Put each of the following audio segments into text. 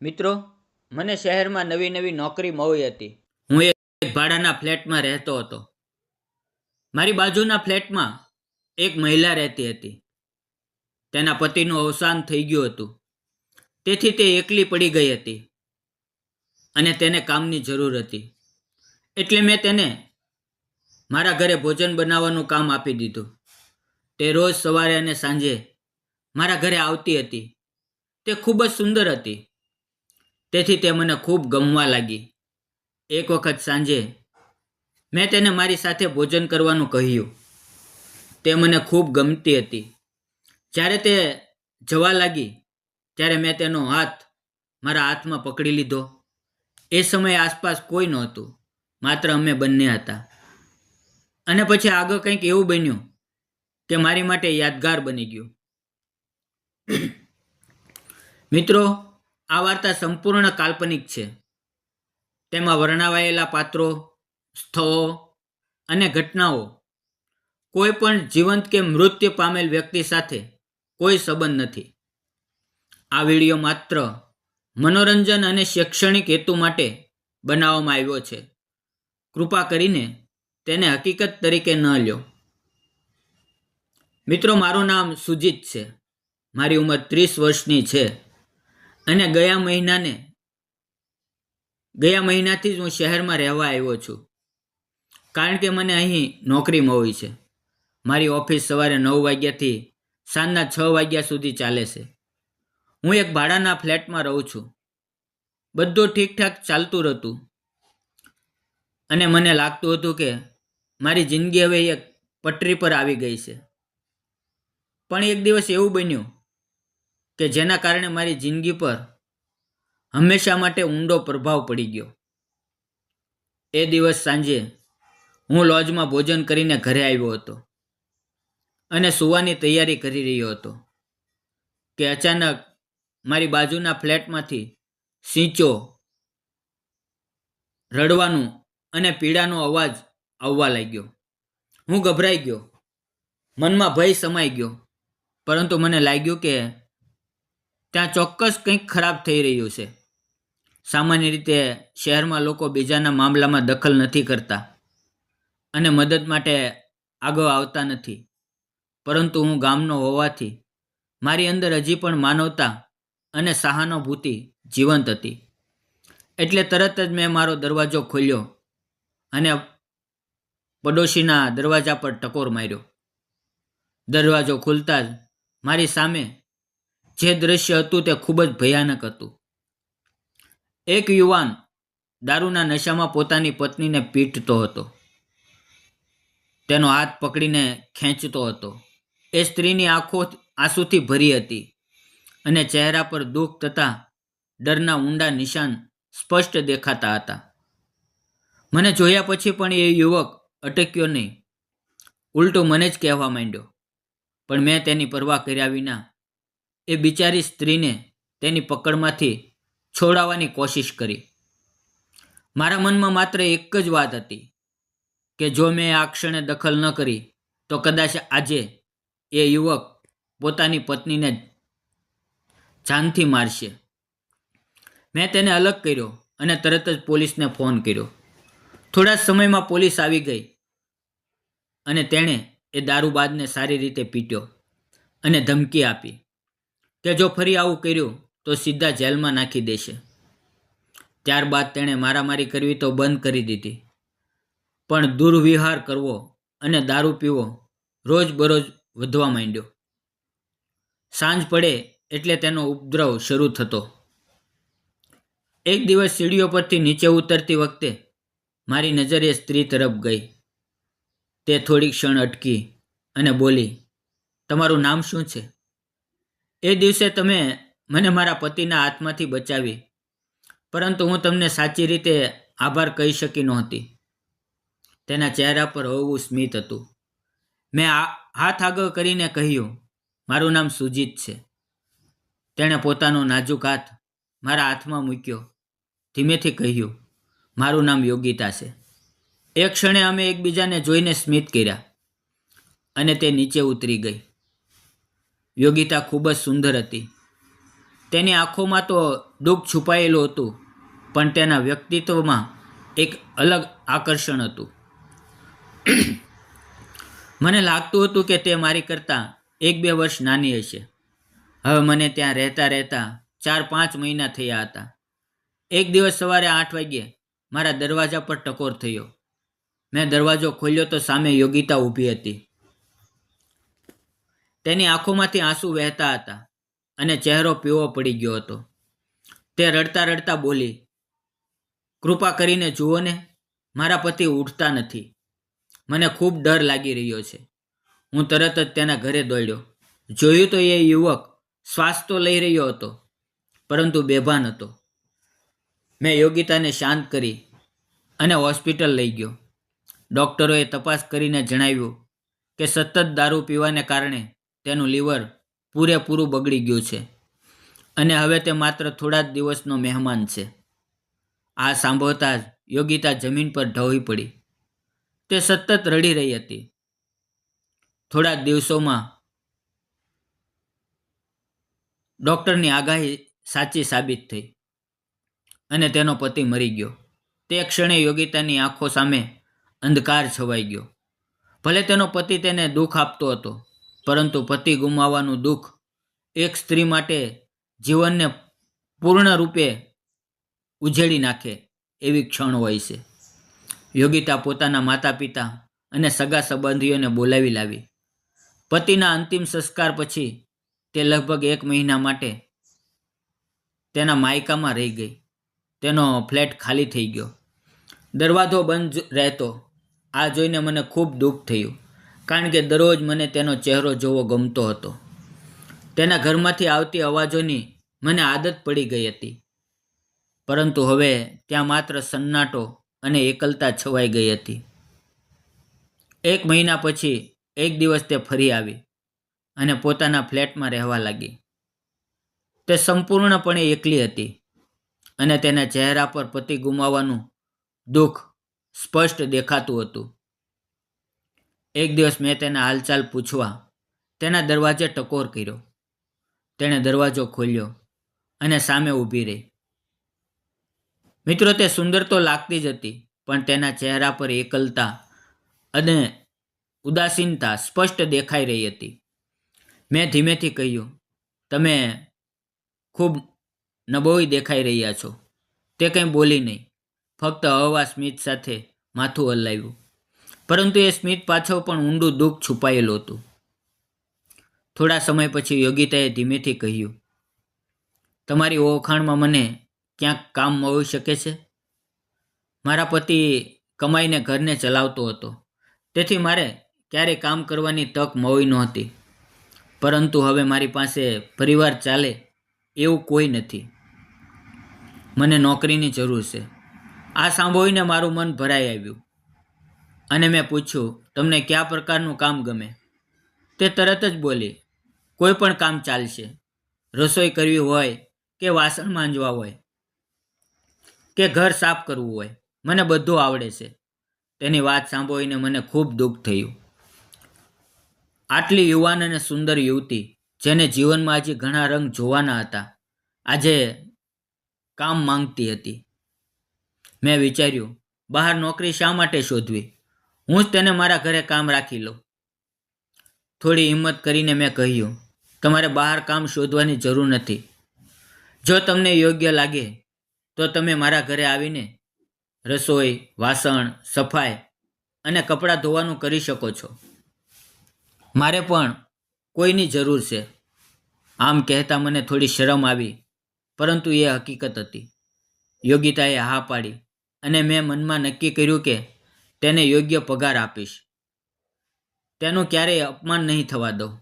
મિત્રો, મને શહેરમાં નવી નવી નોકરી મળી હતી. હું એક ભાડાના ફ્લેટમાં રહેતો હતો. મારી બાજુના ફ્લેટમાં એક મહિલા રહેતી હતી. તેના પતિનું અવસાન થઈ ગયું હતું. તેથી તે એકલી પડી ગઈ હતી અને તેને કામની જરૂર હતી. એટલે મેં તેને મારા ઘરે ભોજન બનાવવાનું કામ આપી દીધું. તે રોજ સવારે અને સાંજે મારા ઘરે આવતી હતી. તે ખૂબ જ સુંદર હતી. તેથી તે મને ખૂબ ગમવા લાગી. એક વખત સાંજે મેં તેને મારી સાથે ભોજન કરવાનું કહ્યું. તે મને ખૂબ ગમતી હતી. જ્યારે તે જવા લાગી, ત્યારે મેં તેનો હાથ મારા હાથમાં પકડી લીધો. એ સમયે આસપાસ કોઈ નહોતું, માત્ર અમે બંને હતા. અને પછી આગળ કંઈક એવું બન્યું કે મારી માટે યાદગાર બની ગયું. મિત્રો આ વાર્તા સંપૂર્ણ કાલ્પનિક છે. તેમાં વર્ણવાયેલા પાત્રો, સ્થળો અને ઘટનાઓ કોઈ પણ જીવંત કે મૃત્યુ પામેલ વ્યક્તિ સાથે કોઈ સંબંધ નથી. આ વીડિયો માત્ર મનોરંજન અને શૈક્ષણિક હેતુ માટે બનાવવામાં આવ્યો છે. કૃપા કરીને તેને હકીકત તરીકે ન લ્યો. મિત્રો, મારું નામ સુજીત છે. મારી ઉંમર ત્રીસ વર્ષની છે. અને ગયા મહિનાને, ગયા મહિનાથી જ હું શહેરમાં રહેવા આવ્યો છું. કારણ કે મને અહીં નોકરી મળી છે. મારી ઓફિસ સવારે નવ વાગ્યાથી સાંજના છ વાગ્યા સુધી ચાલે છે. હું એક ભાડાના ફ્લેટમાં રહું છું. બધું ઠીકઠાક ચાલતું હતું અને મને લાગતું હતું કે મારી જિંદગી હવે એક પટરી પર આવી ગઈ છે. પણ એક દિવસ એવું બન્યું કે જેના કારણે મારી જિંદગી પર હંમેશા માટે ઊંડો પ્રભાવ પડી ગયો. એ દિવસ સાંજે હું લોજમાં ભોજન કરીને ઘરે આવ્યો હતો અને સૂવાની તૈયારી કરી રહ્યો હતો કે અચાનક મારી બાજુના ફ્લેટમાંથી સિંચો રડવાનું અને પીડાનો અવાજ આવવા લાગ્યો. હું ગભરાઈ ગયો. મનમાં ભય સમાઈ ગયો. પરંતુ મને લાગ્યું કે ત્યાં ચોક્કસ કંઈક ખરાબ થઈ રહ્યું છે. સામાન્ય રીતે શહેરમાં લોકો બીજાના મામલામાં દખલ નથી કરતા અને મદદ માટે આગળ આવતા નથી. પરંતુ હું ગામનો હોવાથી મારી અંદર હજી પણ માનવતા અને સહાનુભૂતિ જીવંત હતી. એટલે તરત જ મેં મારો દરવાજો ખોલ્યો અને પડોશીના દરવાજા પર ટકોર માર્યો. દરવાજો ખુલતા જ મારી સામે જે દ્રશ્ય હતું તે ખૂબ જ ભયાનક હતું. એક યુવાન દારૂના નશામાં પોતાની પત્નીને પીટતો હતો. તેનો હાથ પકડીને ખેંચતો હતો. એ સ્ત્રીની આંખો આંસુથી ભરી હતી અને ચહેરા પર દુઃખ તથા ડરના ઊંડા નિશાન સ્પષ્ટ દેખાતા હતા. મને જોયા પછી પણ એ યુવક અટક્યો નહીં. ઉલટું મને જ કહેવા માંડ્યો. પણ મેં તેની પરવા કર્યા વિના એ બિચારી સ્ત્રીને તેની પકડમાંથી છોડાવવાની કોશિશ કરી. મારા મનમાં માત્ર એક જ વાત હતી કે જો મેં આ ક્ષણે દખલ ન કરી, તો કદાચ આજે એ યુવક પોતાની પત્નીને જાનથી મારશે. મેં તેને અલગ કર્યો અને તરત જ પોલીસને ફોન કર્યો. થોડા સમયમાં પોલીસ આવી ગઈ અને તેણે એ દારૂબાદને સારી રીતે પીટ્યો અને ધમકી આપી. કે જો ફરી આવું કર્યું, તો સીધા જેલમાં નાખી દેશે. ત્યારબાદ તેણે મારામારી કરવી તો બંધ કરી દીધી. પણ દુર્વિહાર કરવો અને દારૂ પીવો રોજબરોજ વધવા માંડ્યો. સાંજ પડે એટલે તેનો ઉપદ્રવ શરૂ થતો. એક દિવસ સીડીઓ પરથી નીચે ઉતરતી વખતે મારી નજર સ્ત્રી તરફ ગઈ. તે થોડી ક્ષણ અટકી અને બોલી, તમારું નામ શું છે? એ દિવસે તમે મને મારા પતિના હાથમાંથી બચાવી. પરંતુ હું તમને સાચી રીતે આભાર કહી શકી નહોતી. તેના ચહેરા પર હોવું સ્મિત હતું. મેં હાથ આગળ કરીને કહ્યું, મારું નામ સુજીત છે. તેણે પોતાનો નાજુક હાથ મારા હાથમાં મૂક્યો. ધીમેથી કહ્યું, મારું નામ યોગિતા છે. એક ક્ષણે અમે એકબીજાને જોઈને સ્મિત કર્યા અને તે નીચે ઉતરી ગઈ. યોગિતા ખૂબ જ સુંદર હતી. તેની આંખોમાં તો દુઃખ છુપાયેલું હતું, પણ તેના વ્યક્તિત્વમાં એક અલગ આકર્ષણ હતું. મને લાગતું હતું કે તે મારી કરતાં એક બે વર્ષ નાની હશે. હવે મને ત્યાં રહેતા રહેતા ચાર પાંચ મહિના થયા હતા. એક દિવસ સવારે આઠ વાગ્યે મારા દરવાજા પર ટકોર થયો. મેં દરવાજો ખોલ્યો તો સામે યોગિતા ઊભી હતી. તેની આંખોમાંથી આંસુ વહેતા હતા અને ચહેરો પીવો પડી ગયો હતો. તે રડતા રડતા બોલી, કૃપા કરીને જુઓ ને, મારા પતિ ઉઠતા નથી. મને ખૂબ ડર લાગી રહ્યો છે. હું તરત જ તેના ઘરે દોડ્યો. જોયું તો એ યુવક શ્વાસ તો લઈ રહ્યો હતો, પરંતુ બેભાન હતો. મેં યોગિતાને શાંત કરી અને હોસ્પિટલ લઈ ગયો. ડૉક્ટરોએ તપાસ કરીને જણાવ્યું કે સતત દારૂ પીવાને કારણે તેનું લીવર પૂરેપૂરું બગડી ગયું છે. અને હવે તે માત્ર થોડા જ દિવસનો મહેમાન છે. આ સાંભળતા જ યોગિતા જમીન પર ઢળી પડી. તે સતત રડી રહી હતી. થોડા દિવસોમાં ડૉક્ટરની આગાહી સાચી સાબિત થઈ. અને તેનો પતિ મરી ગયો. તે ક્ષણે યોગિતાની આંખો સામે અંધકાર છવાઈ ગયો. ભલે તેનો પતિ તેને દુઃખ આપતો હતો પરંતુ પતિ ગુમાવવાનું દુઃખ એક સ્ત્રી માટે જીવનને પૂર્ણ રૂપે ઉજેડી નાખે એવી ક્ષણ હોય છે. યોગિતા પોતાના માતા પિતા અને સગા સંબંધીઓને બોલાવી લાવી. પતિના અંતિમ સંસ્કાર પછી તે લગભગ એક મહિના માટે તેના માયકામાં રહી ગઈ. તેનો ફ્લેટ ખાલી થઈ ગયો. દરવાજો બંધ રહેતો. આ જોઈને મને ખૂબ દુઃખ થયું. કારણ કે દરરોજ મને તેનો ચહેરો જોવો ગમતો હતો. તેના ઘરમાંથી આવતી અવાજોની મને આદત પડી ગઈ હતી. પરંતુ હવે ત્યાં માત્ર સન્નાટો અને એકલતા છવાઈ ગઈ હતી. એક મહિના પછી એક દિવસ તે ફરી આવી અને પોતાના ફ્લેટમાં રહેવા લાગી. તે સંપૂર્ણપણે એકલી હતી અને તેના ચહેરા પર પતિ ગુમાવવાનું દુઃખ સ્પષ્ટ દેખાતું હતું. એક દિવસ મેં તેના હાલચાલ પૂછવા તેના દરવાજે ટકોર કર્યો. તેણે દરવાજો ખોલ્યો અને સામે ઊભી રહી. મિત્રો, તે સુંદર તો લાગતી જ હતી, પણ તેના ચહેરા પર એકલતા અને ઉદાસીનતા સ્પષ્ટ દેખાઈ રહી હતી. મેં ધીમેથી કહ્યું, તમે ખૂબ નબોઈ દેખાઈ રહ્યા છો. તે કંઈ બોલી નહીં, ફક્ત હવા સ્મિત સાથે માથું હલાવ્યું. પરંતુ એ સ્મિત પાછળ પણ ઊંડું દુઃખ છુપાયેલું હતું. થોડા સમય પછી યોગિતાએ ધીમેથી કહ્યું, તમારી ઓળખાણમાં મને ક્યાંક કામ મળી શકે છે? મારા પતિ કમાઈને ઘરને ચલાવતો હતો. તેથી મારે ક્યારેય કામ કરવાની તક મળી નહોતી. પરંતુ હવે મારી પાસે પરિવાર ચાલે એવું કોઈ નથી. મને નોકરીની જરૂર છે. આ સાંભળીને મારું મન ભરાઈ આવ્યું. અને મેં પૂછ્યું, તમને કયા પ્રકારનું કામ ગમે? તે તરત જ બોલી, કોઈ પણ કામ ચાલશે. રસોઈ કરવી હોય કે વાસણ માંજવા હોય કે ઘર સાફ કરવું હોય, મને બધું આવડે છે. તેની વાત સાંભળીને મને ખૂબ દુઃખ થયું. આટલી યુવાન અને સુંદર યુવતી, જેને જીવનમાં હજી ઘણા રંગ જોવાના હતા, આજે કામ માંગતી હતી. મેં વિચાર્યું, બહાર નોકરી શા માટે શોધવી? હું જ તેને મારા ઘરે કામ રાખી લઉં. થોડી હિંમત કરીને મેં કહ્યું, તમારે બહાર કામ શોધવાની જરૂર નથી. જો તમને યોગ્ય લાગે, તો તમે મારા ઘરે આવીને રસોઈ, વાસણ, સફાઈ અને કપડાં ધોવાનું કરી શકો છો. મારે પણ કોઈની જરૂર છે. આમ કહેતા મને થોડી શરમ આવી, પરંતુ એ હકીકત હતી. યોગિતાએ હા પાડી અને મેં મનમાં નક્કી કર્યું કે તેને યોગ્ય પગાર આપીશ. તેનું ક્યારેય અપમાન નહીં થવા દઉં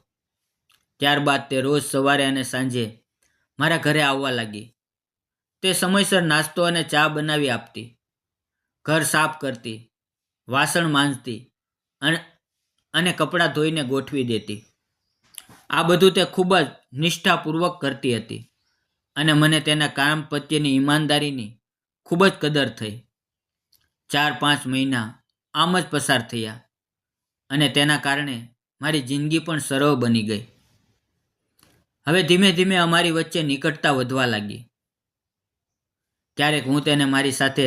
ત્યારબાદ તે રોજ સવારે અને સાંજે મારા ઘરે આવવા લાગી. તે સમયસર નાસ્તો અને ચા બનાવી આપતી. ઘર સાફ કરતી, વાસણ માંજતી અને અને કપડાં ધોઈને ગોઠવી દેતી. આ બધું તે ખૂબ જ નિષ્ઠાપૂર્વક કરતી હતી અને મને તેના કામ પ્રત્યેની ઈમાનદારીની ખૂબ જ કદર થઈ. ચાર પાંચ મહિના આમ જ પસાર થયા અને તેના કારણે મારી જિંદગી પણ સરળ બની ગઈ. હવે ધીમે ધીમે અમારી વચ્ચે નિકટતા વધવા લાગી. ક્યારેક હું તેને મારી સાથે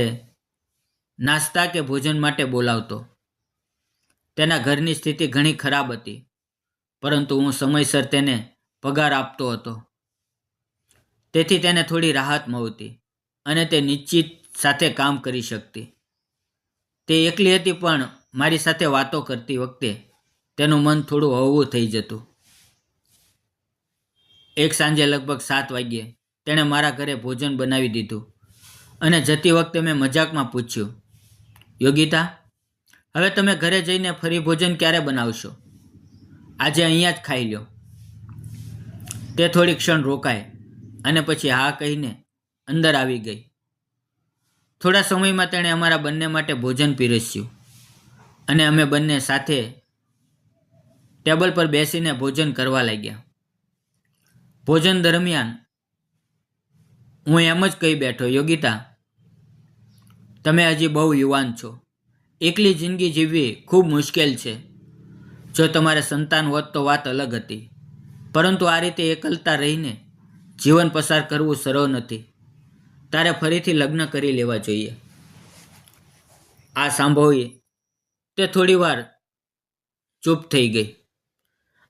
નાસ્તા કે ભોજન માટે બોલાવતો. તેના ઘરની સ્થિતિ ઘણી ખરાબ હતી, પરંતુ હું સમયસર તેને પગાર આપતો હતો. તેથી તેને થોડી રાહત મળતી અને તે નિશ્ચિત સાથે કામ કરી શકતી. તે એકલી હતી પણ મારી સાથે વાતો કરતી વખતે તેનું મન થોડું હળવું થઈ જતું. એક સાંજે લગભગ સાત વાગ્યે તેણે મારા ઘરે ભોજન બનાવી દીધું અને જતી વખતે મેં મજાકમાં પૂછ્યું, યોગિતા, હવે તમે ઘરે જઈને ફરી ભોજન ક્યારે બનાવશો? આજે અહીંયા જ ખાઈ લ્યો તે થોડી ક્ષણ રોકાય અને પછી હા કહીને અંદર આવી ગઈ. થોડા સમયમાં તેણે અમારા બંને માટે ભોજન પીરસ્યું. અને અમે બંને સાથે ટેબલ પર બેસીને ભોજન કરવા લાગ્યા. ભોજન દરમિયાન હું એમ જ કહી બેઠો, યોગિતા, તમે હજી બહુ યુવાન છો. એકલી જિંદગી જીવવી ખૂબ મુશ્કેલ છે. જો તમારે સંતાન હોત તો વાત અલગ હતી. પરંતુ આ રીતે એકલતા રહીને જીવન પસાર કરવું સરળ નથી. તારે ફરીથી લગ્ન કરી લેવા જોઈએ. આ સાંભળીએ તે થોડીવાર ચૂપ થઈ ગઈ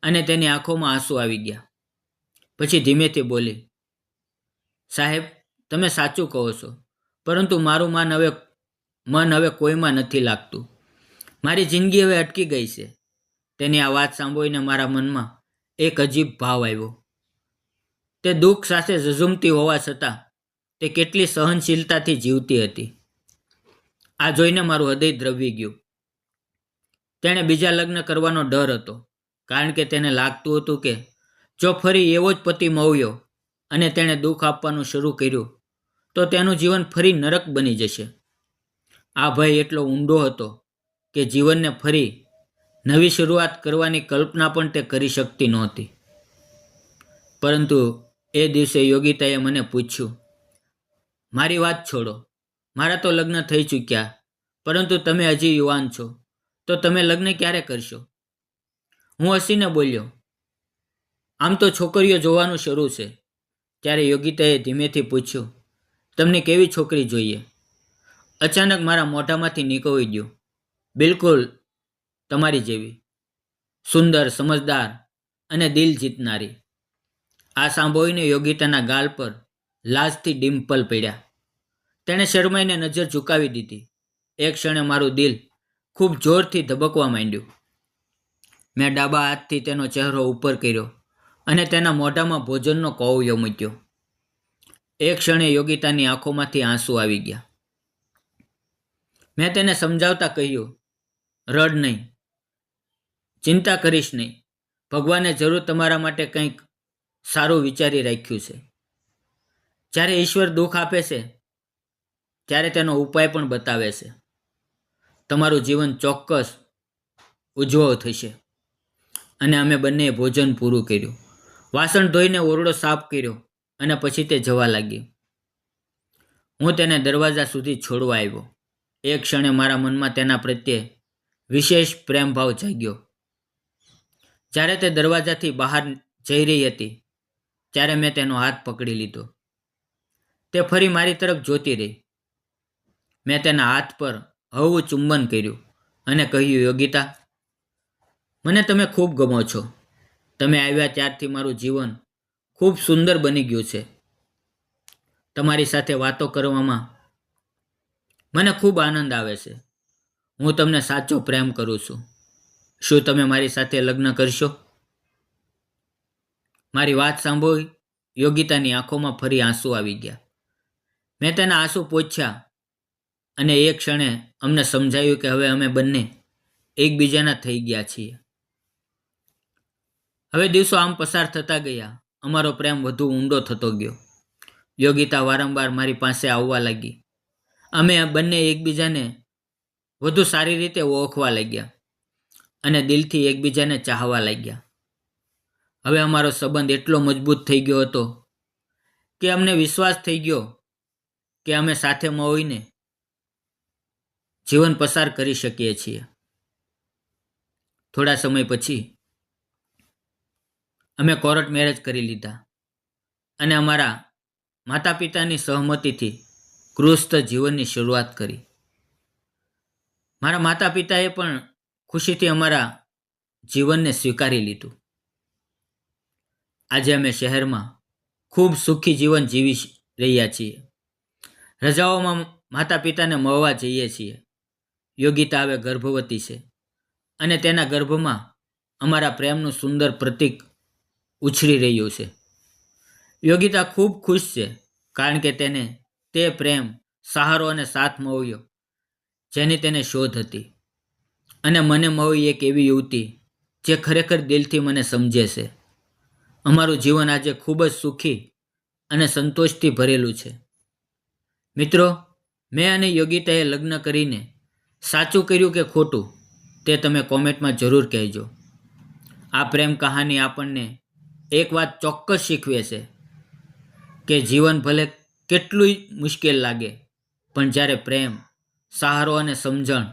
અને તેની આંખોમાં આંસુ આવી ગયા. પછી ધીમેથી બોલી, સાહેબ, તમે સાચું કહો છો, પરંતુ મારું મન હવે મન હવે કોઈમાં નથી લાગતું. મારી જિંદગી હવે અટકી ગઈ છે. તેની આ વાત સાંભળીને મારા મનમાં એક અજીબ ભાવ આવ્યો. તે દુઃખ સાથે ઝઝુમતી હોવા છતાં તે કેટલી સહનશીલતાથી જીવતી હતી. આ જોઈને મારું હૃદય દ્રવી ગયું. તેણે બીજા લગ્ન કરવાનો ડર હતો, કારણ કે તેને લાગતું હતું કે જો ફરી એવો જ પતિ મવ્યો અને તેણે દુઃખ આપવાનું શરૂ કર્યું, તો તેનું જીવન ફરી નરક બની જશે. આ ભય એટલો ઊંડો હતો કે જીવનને ફરી નવી શરૂઆત કરવાની કલ્પના પણ તે કરી શકતી નહોતી. પરંતુ એ દિવસે યોગિતાએ મને પૂછ્યું મારી વાત છોડો. મારા તો લગ્ન થઈ ચૂક્યા, પરંતુ તમે હજી યુવાન છો. તો તમે લગ્ન ક્યારે કરશો? હું હસીને બોલ્યો, આમ તો છોકરીઓ જોવાનું શરૂ છે. ત્યારે યોગિતાએ ધીમેથી પૂછ્યું, તમને કેવી છોકરી જોઈએ? અચાનક મારા મોઢામાંથી નીકળી ગયું, બિલકુલ તમારી જેવી. સુંદર, સમજદાર અને દિલ જીતનારી. આ સાંભળીને યોગિતાના ગાલ પર લાજથી ડિમ્પલ પડ્યા. તેણે શરમાઈને નજર ઝુકાવી દીધી. એક ક્ષણે મારું દિલ ખૂબ જોરથી ધબકવા માંડ્યું. મેં ડાબા હાથથી તેનો ચહેરો ઉપર કર્યો અને તેના મોઢામાં ભોજનનો કોવયો મૂક્યો. એક ક્ષણે યોગિતાની આંખોમાંથી આંસુ આવી ગયા. મેં તેને સમજાવતા કહ્યું, રડ નહીં. ચિંતા કરીશ નહીં. ભગવાને જરૂર તમારા માટે કંઈક સારું વિચારી રાખ્યું છે. જ્યારે ઈશ્વર દુઃખ આપે છે, ત્યારે તેનો ઉપાય પણ બતાવે છે. તમારું જીવન ચોક્કસ ઉજ્જવળ થશે. અને અમે બંને ભોજન પૂરું કર્યું. વાસણ ધોઈને ઓરડો સાફ કર્યો અને પછી તે જવા લાગી. હું તેને દરવાજા સુધી છોડવા આવ્યો. એ ક્ષણે મારા મનમાં તેના પ્રત્યે વિશેષ પ્રેમભાવ જાગ્યો. જ્યારે તે દરવાજાથી બહાર જઈ રહી હતી, ત્યારે મેં તેનો હાથ પકડી લીધો. તે ફરી મારી તરફ જોતી રહી. મેં તેના હાથ પર હવું ચુંબન કર્યું અને કહ્યું, યોગિતા, મને તમે ખૂબ ગમો છો. તમે આવ્યા ત્યારથી મારું જીવન ખૂબ સુંદર બની ગયું છે. તમારી સાથે વાતો કરવામાં મને ખૂબ આનંદ આવે છે. હું તમને સાચો પ્રેમ કરું છું. શું તમે મારી સાથે લગ્ન કરશો? મારી વાત સાંભળી યોગિતાની આંખોમાં ફરી આંસુ આવી ગયા. મેં તેના આંસુ પોછ્યા અને એ ક્ષણે અમને સમજાયું કે હવે અમે બંને એકબીજાના થઈ ગયા છીએ. હવે દિવસો આમ પસાર થતા ગયા. અમારો પ્રેમ વધુ ઊંડો થતો ગયો. યોગિતા વારંવાર મારી પાસે આવવા લાગી. અમે બંને એકબીજાને વધુ સારી રીતે ઓળખવા લાગ્યા અને દિલથી એકબીજાને ચાહવા લાગ્યા. હવે અમારો સંબંધ એટલો મજબૂત થઈ ગયો હતો કે અમને વિશ્વાસ થઈ ગયો કે અમે સાથે મળીને જીવન પસાર કરી શકીએ છીએ. થોડા સમય પછી અમે કોર્ટ મેરેજ કરી લીધા અને અમારા માતા પિતાની સહમતિથી ગૃહસ્થ જીવનની શરૂઆત કરી. મારા માતા પિતાએ પણ ખુશીથી અમારા જીવનને સ્વીકારી લીધું. આજે અમે શહેરમાં ખૂબ સુખી જીવન જીવી રહ્યા છીએ. રજાઓમાં માતા પિતાને મળવા જઈએ છીએ. યોગિતા હવે ગર્ભવતી છે અને તેના ગર્ભમાં અમારા પ્રેમનું સુંદર પ્રતીક ઉછળી રહ્યું છે. યોગિતા ખૂબ ખુશ છે કારણ કે તેને તે પ્રેમ, સહારો અને સાથ મળ્યો જેની તેને શોધ હતી. અને મને મળી એક એવી યુવતી જે ખરેખર દિલથી મને સમજે છે. અમારું જીવન આજે ખૂબ જ સુખી અને સંતોષથી ભરેલું છે. મિત્રો, મેં અને યોગિતાએ લગ્ન કરીને સાચું કર્યું કે ખોટું તે તમે કોમેન્ટમાં જરૂર કહેજો. આ પ્રેમ કહાની આપણને એક વાત ચોક્કસ શીખવે છે કે જીવન ભલે કેટલુંય મુશ્કેલ લાગે, પણ જ્યારે પ્રેમ, સહારો અને સમજણ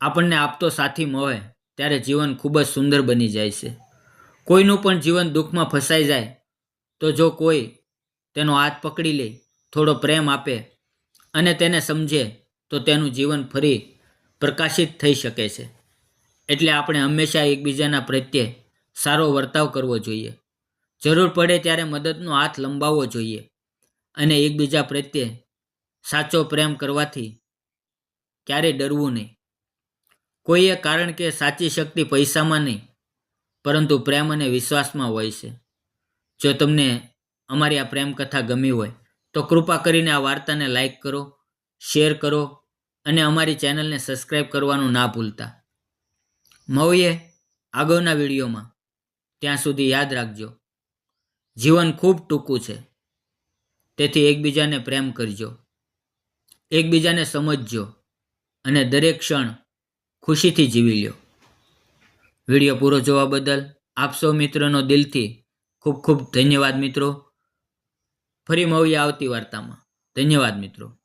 આપણને આપતો સાથી મળે, ત્યારે જીવન ખૂબ જ સુંદર બની જાય છે. કોઈનું પણ જીવન દુઃખમાં ફસાઈ જાય, તો જો કોઈ તેનો હાથ પકડી લે, થોડો પ્રેમ આપે અને તેને સમજે, તો તેનું જીવન ફરી પ્રકાશિત થઈ શકે છે. એટલે આપણે હંમેશા એકબીજાના પ્રત્યે સારો વર્તાવ કરવો જોઈએ. જરૂર પડે ત્યારે મદદનો હાથ લંબાવવો જોઈએ અને એકબીજા પ્રત્યે સાચો પ્રેમ કરવાથી ક્યારેય ડરવું નહીં. કોઈએ કારણ કે સાચી શક્તિ પૈસામાં નહીં, પરંતુ પ્રેમ અને વિશ્વાસમાં હોય છે. જો તમને અમારી આ પ્રેમ કથા ગમી હોય, તો કૃપા કરીને આ વાર્તાને લાઈક કરો શેર કરો અને અમારી ચેનલને સબસ્ક્રાઈબ કરવાનું ના ભૂલતા. મળીએ આગળના વિડીયોમાં ત્યાં સુધી યાદ રાખજો. જીવન ખૂબ ટૂંકું છે. તેથી એકબીજાને પ્રેમ કરજો. એકબીજાને સમજજો અને દરેક ક્ષણ ખુશીથી જીવી લ્યો. વીડિયો પૂરો જોવા બદલ આપ સૌ મિત્રોનો દિલથી ખૂબ ખૂબ ધન્યવાદ મિત્રો. ફરી મળીએ આવતી વાર્તામાં. ધન્યવાદ મિત્રો.